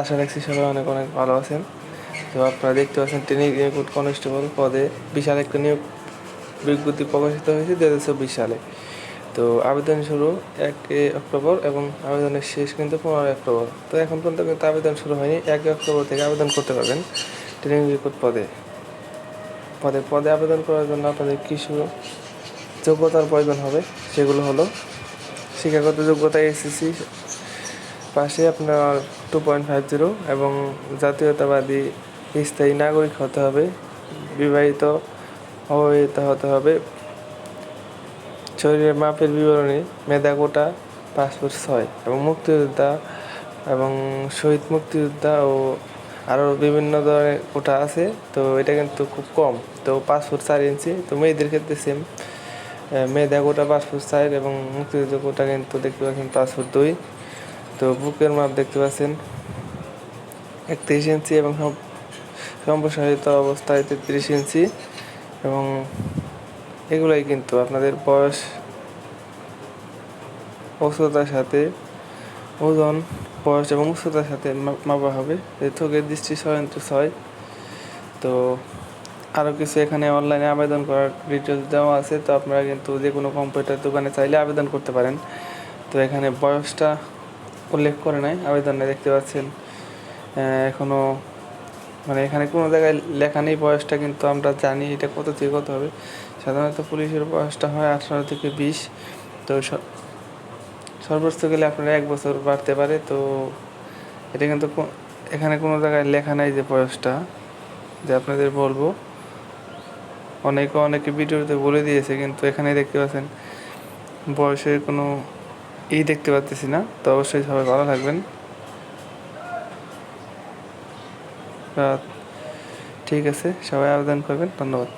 আশা রাখছি সবাই অনেক অনেক ভালো আছেন। তো আপনারা দেখতে পাচ্ছেন ট্রেনিং রিক্রুট কনস্টেবল পদে বিশাল একটা নিয়োগ বিজ্ঞপ্তি প্রকাশিত হয়েছে দু হাজার চব্বিশ সালে। তো আবেদন শুরু এক অক্টোবর এবং আবেদনের শেষ কিন্তু পনেরোই অক্টোবর। তো এখন পর্যন্ত কিন্তু আবেদন শুরু হয়নি, এক অক্টোবর থেকে আবেদন করতে পারবেন ট্রেনিং রিক্রুট পদে। পদে পদে আবেদন করার জন্য আপনাদের কিছু যোগ্যতার প্রয়োজন হবে, সেগুলো হলো শিক্ষাগত যোগ্যতা, এসএসসি পাশে আপনার টু পয়েন্ট ফাইভ জিরো এবং জাতীয়তাবাদী স্থায়ী নাগরিক হতে হবে, বিবাহিত অবিবাহিত হতে হবে। শরীরের মাপের বিবরণী মেধা কোটা পাসপোর্ট ছয় এবং মুক্তিযোদ্ধা এবং শহীদ মুক্তিযোদ্ধা ও আরও বিভিন্ন ধরনের কোটা আছে, তো এটা কিন্তু খুব কম। তো পাসপোর্ট চার ইঞ্চি, তো মেয়েদের ক্ষেত্রে সেম মেয়েদের কোটা পাসপোর্ট চার এবং মুক্তিযুদ্ধ কোটা কিন্তু দেখতে পাচ্ছেন পাসপোর্ট দুই। তো বুকের মাপ দেখতে পাচ্ছেন। একত্রিশ ইঞ্চি এবং সম্প্রসারিত অবস্থায় তেত্রিশ ইঞ্চি এবং এগুলাই কিন্তু আপনাদের বয়স, উচ্চতার সাথে ওজন, বয়স এবং উচ্চতার সাথে মাপা হবে। চোখের দৃষ্টি ছয় ইন্টু ছয় তো আরও কিছু এখানে অনলাইনে আবেদন করার ডিটেলস দেওয়া আছে। তো আপনারা কিন্তু যে কোনো কম্পিউটার দোকানে চাইলে আবেদন করতে পারেন। তো এখানে বয়সটা উল্লেখ করে নাই, আবেদনে দেখতে পাচ্ছেন। এখনও মানে এখানে কোনো জায়গায় লেখা নেই বয়সটা, কিন্তু আমরা জানি এটা কত থেকে কত হবে। সাধারণত পুলিশের বয়সটা হয় আঠারো থেকে বিশ। তো সর্বোচ্চ গেলে আপনার এক বছর বাড়তে পারে। তো এটা কিন্তু এখানে কোনো জায়গায় লেখা নাই যে বয়সটা, যে আপনাদের বলব। অনেকে অনেকে ভিডিওতে বলে দিয়েছে, কিন্তু এখানে দেখতে পাচ্ছেন বয়সের কোনো ই দেখতে পাচ্তেছি না, তো অবশ্যই সবাই ভালো থাকবেন। ঠিক আছে, সবাই আবেদন করবেন, ধন্যবাদ।